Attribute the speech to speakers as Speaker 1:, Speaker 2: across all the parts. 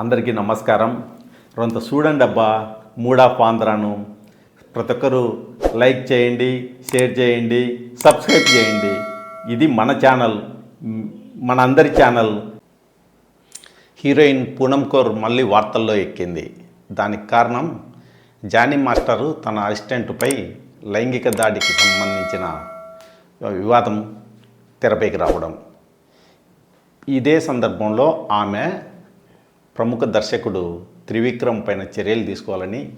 Speaker 1: అందరికీ నమస్కారం. రొంత చూడండి అబ్బా మూడా పాంధ్రాను ప్రతి ఒక్కరు లైక్ చేయండి షేర్ చేయండి సబ్స్క్రైబ్ చేయండి. ఇది మన ఛానల్ మన అందరి ఛానల్. హీరోయిన్ పూనం కౌర్ మళ్ళీ వార్తల్లో ఎక్కింది. దానికి కారణం జానీ మాస్టరు తన అసిస్టెంట్పై లైంగిక దాడికి సంబంధించిన వివాదం తెరపైకి రావడం. ఇదే సందర్భంలో ఆమె ప్రముఖ దర్శకుడు త్రివిక్రమ్ పైన చర్యలు తీసుకోవాలని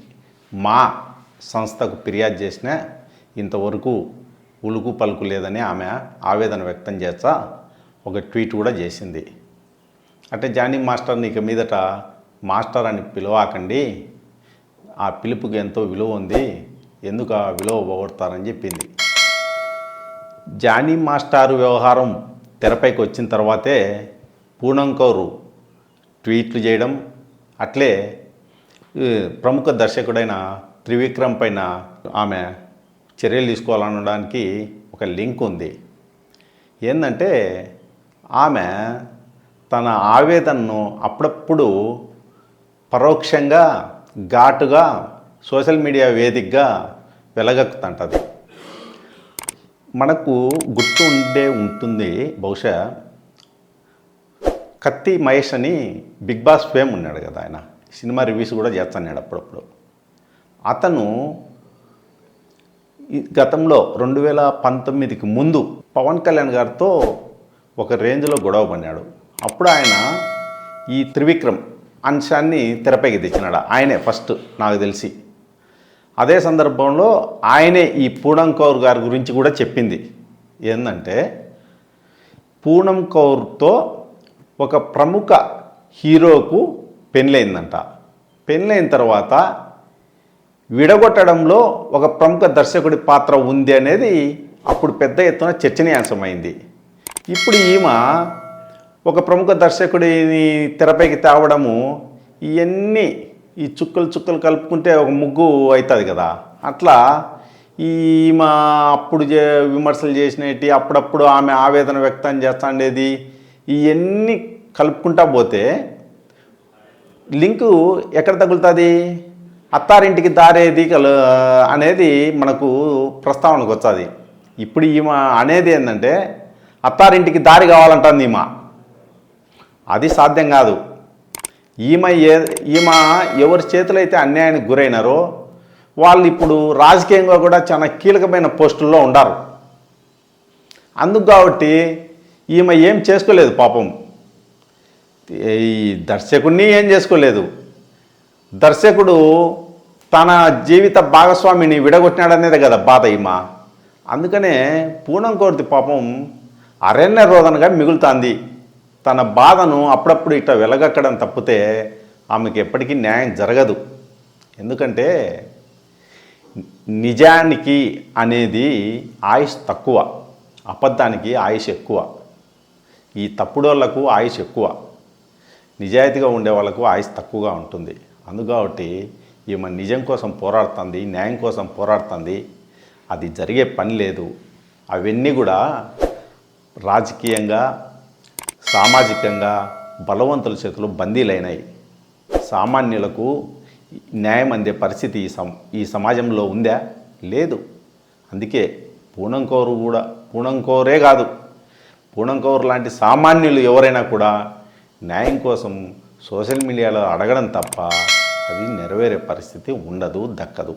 Speaker 1: మా సంస్థకు ఫిర్యాదు చేసిన ఇంతవరకు ఉలుకు పలుకు లేదని ఆమె ఆవేదన వ్యక్తం చేస్తా ఒక ట్వీట్ కూడా చేసింది. అంటే జానీ మాస్టర్ని ఇక మీదట మాస్టర్ అని పిలవాకండి. ఆ పిలుపుకి ఎంతో విలువ ఉంది. ఎందుకు ఆ విలువ పోగొడతారని చెప్పింది. జానీ మాస్టారు వ్యవహారం తెరపైకి వచ్చిన తర్వాతే పూనం కౌరు ట్వీట్లు చేయడం అట్లే ప్రముఖ దర్శకుడైన త్రివిక్రమ్ పైన ఆమె చర్యలు తీసుకోవాలనడానికి ఒక లింక్ ఉంది. ఏంటంటే ఆమె తన ఆవేదనను అప్పుడప్పుడు పరోక్షంగా ఘాటుగా సోషల్ మీడియా వేదికగా వెలగక్కుతుంటుంది. మనకు గుర్తు ఉండే ఉంటుంది బహుశా కత్తి మహేష్ అని బిగ్ బాస్ ఫేమ్ ఉన్నాడు కదా ఆయన. సినిమా రివ్యూస్ కూడా చేస్తున్నాడు అప్పుడప్పుడు. అతను ఈ గతంలో రెండు వేల పంతొమ్మిదికి ముందు పవన్ కళ్యాణ్ గారితో ఒక రేంజ్లో గొడవ పడినాడు. అప్పుడు ఆయన ఈ త్రివిక్రమ్ అంశాన్ని తెరపైకి తెచ్చినాడు. ఆయనే ఫస్ట్ నాకు తెలిసి. అదే సందర్భంలో ఆయనే ఈ పూనం కౌర్ గారి గురించి కూడా చెప్పింది. ఏంటంటే పూనం కౌర్తో ఒక ప్రముఖ హీరోకు పెళ్ళైందంట. పెళ్ళైన తర్వాత విడగొట్టడంలో ఒక ప్రముఖ దర్శకుడి పాత్ర ఉంది అనేది అప్పుడు పెద్ద ఎత్తున చర్చనీయాంశమైంది. ఇప్పుడు ఈమె ఒక ప్రముఖ దర్శకుడిని తెరపైకి తేవడము ఇవన్నీ ఈ చుక్కలు చుక్కలు కలుపుకుంటే ఒక ముగ్గు అవుతుంది కదా. అట్లా ఈమె అప్పుడు చే విమర్శలు చేసినట్టు అప్పుడప్పుడు ఆమె ఆవేదన వ్యక్తం చేస్తుండేది ఇవన్నీ కలుపుకుంటా పోతే లింకు ఎక్కడ తగులుతుంది? అత్తారింటికి దారేది కల అనేది మనకు ప్రస్తావనకు వస్తుంది. ఇప్పుడు ఈమె అనేది ఏంటంటే అత్తారింటికి దారి కావాలంటుంది ఈమె. అది సాధ్యం కాదు. ఈమె ఏ ఈమె ఎవరి చేతులు అయితే అన్యాయానికి గురైనారో వాళ్ళు ఇప్పుడు రాజకీయంగా కూడా చాలా కీలకమైన పోస్టుల్లో ఉండారు. అందుకు కాబట్టి ఈమె ఏం చేసుకోలేదు పాపం. ఈ దర్శకుడిని ఏం చేసుకోలేదు. దర్శకుడు తన జీవిత భాగస్వామిని విడగొట్టినాడనేది కదా బాధ ఈమె. అందుకనే పూనం కోరితి పాపం అరణ్య రోదనగా మిగులుతుంది. తన బాధను అప్పుడప్పుడు ఇట్లా వెలగక్కడం తప్పితే ఆమెకి ఎప్పటికీ న్యాయం జరగదు. ఎందుకంటే నిజానికి అనేది ఆయుష్ తక్కువ అబద్ధానికి ఆయుష్ ఎక్కువ. ఈ తప్పుడోళ్ళకు ఆయుష్ ఎక్కువ. నిజాయితీగా ఉండే వాళ్ళకు ఆయుష్ తక్కువగా ఉంటుంది. అందుకాబట్టి ఈమె నిజం కోసం పోరాడుతుంది న్యాయం కోసం పోరాడుతుంది. అది జరిగే పని లేదు. అవన్నీ కూడా రాజకీయంగా సామాజికంగా బలవంతుల చేతులు బందీలైనాయి. సామాన్యులకు న్యాయం అందే పరిస్థితి ఈ సమ ఈ సమాజంలో ఉందా? లేదు. అందుకే పూనంకోరు కూడా పూనంకోరే కాదు. పూనం కౌర్ లాంటి సామాన్యులు ఎవరైనా కూడా న్యాయం కోసం సోషల్ మీడియాలో అడగడం తప్ప అది నెరవేరే పరిస్థితి ఉండదు దక్కదు.